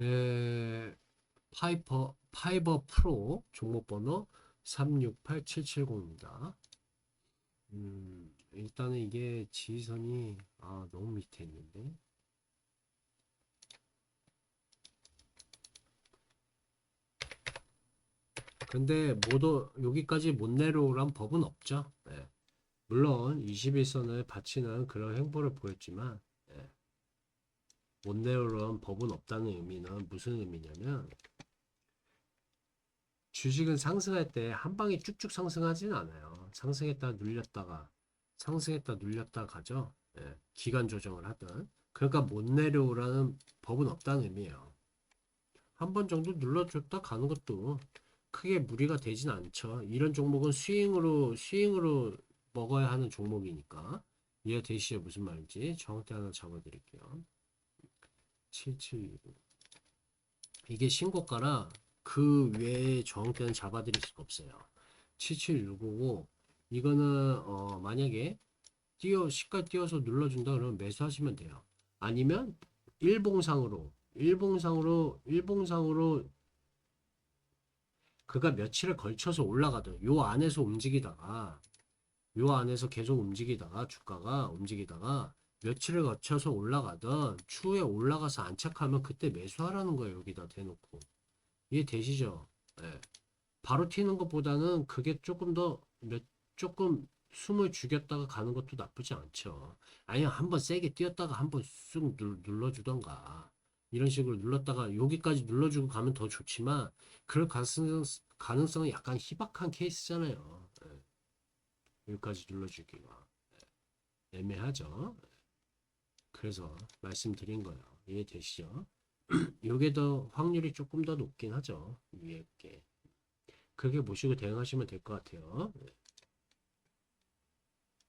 에, 파이퍼, 파이버 프로 종목 번호 368770입니다. 음, 일단은 이게 지지선이, 아, 너무 밑에 있는데. 근데 모두 여기까지 못 내려오란 법은 없죠. 예. 물론 21선을 받치는 그런 행보를 보였지만 내려오란 법은 없다는 의미는 무슨 의미냐면 주식은 상승할 때 한 방에 쭉쭉 상승하지는 않아요. 상승했다 눌렸다가 상승했다 눌렸다 가죠. 예. 기간 조정을 하든 그러니까 못 내려오라는 법은 없다는 의미예요. 한 번 정도 눌러줬다 가는 것도 크게 무리가 되진 않죠. 이런 종목은 스윙으로 스윙으로 먹어야 하는 종목이니까 이해되시죠? 무슨 말인지 정확히 하나 잡아드릴게요. 7729 이게 신고가라 그 외에 정확히는 잡아드릴 수가 없어요. 7765고 이거는 어 만약에 뛰어 시가 뛰어서 눌러준다 그러면 매수하시면 돼요. 아니면 일봉상으로 일봉상으로 일봉상으로 그가 며칠을 걸쳐서 올라가든 요 안에서 움직이다가 요 안에서 계속 움직이다가 주가가 움직이다가 며칠을 거쳐서 올라가든 추후에 올라가서 안착하면 그때 매수하라는 거예요 여기다 대놓고 이해되시죠? 예. 바로 튀는 것보다는 그게 조금 더 몇 조금 숨을 죽였다가 가는 것도 나쁘지 않죠 아니면 한번 세게 뛰었다가 한번 쑥 눌- 눌러주던가 이런 식으로 눌렀다가 여기까지 눌러주고 가면 더 좋지만 그럴 가능성, 가능성은 약간 희박한 케이스잖아요. 예. 여기까지 눌러주기가 예. 애매하죠. 예. 그래서 말씀드린 거예요. 이해되시죠? 요게 더 확률이 조금 더 높긴 하죠. 위에 게. 그렇게 보시고 대응하시면 될 것 같아요. 예.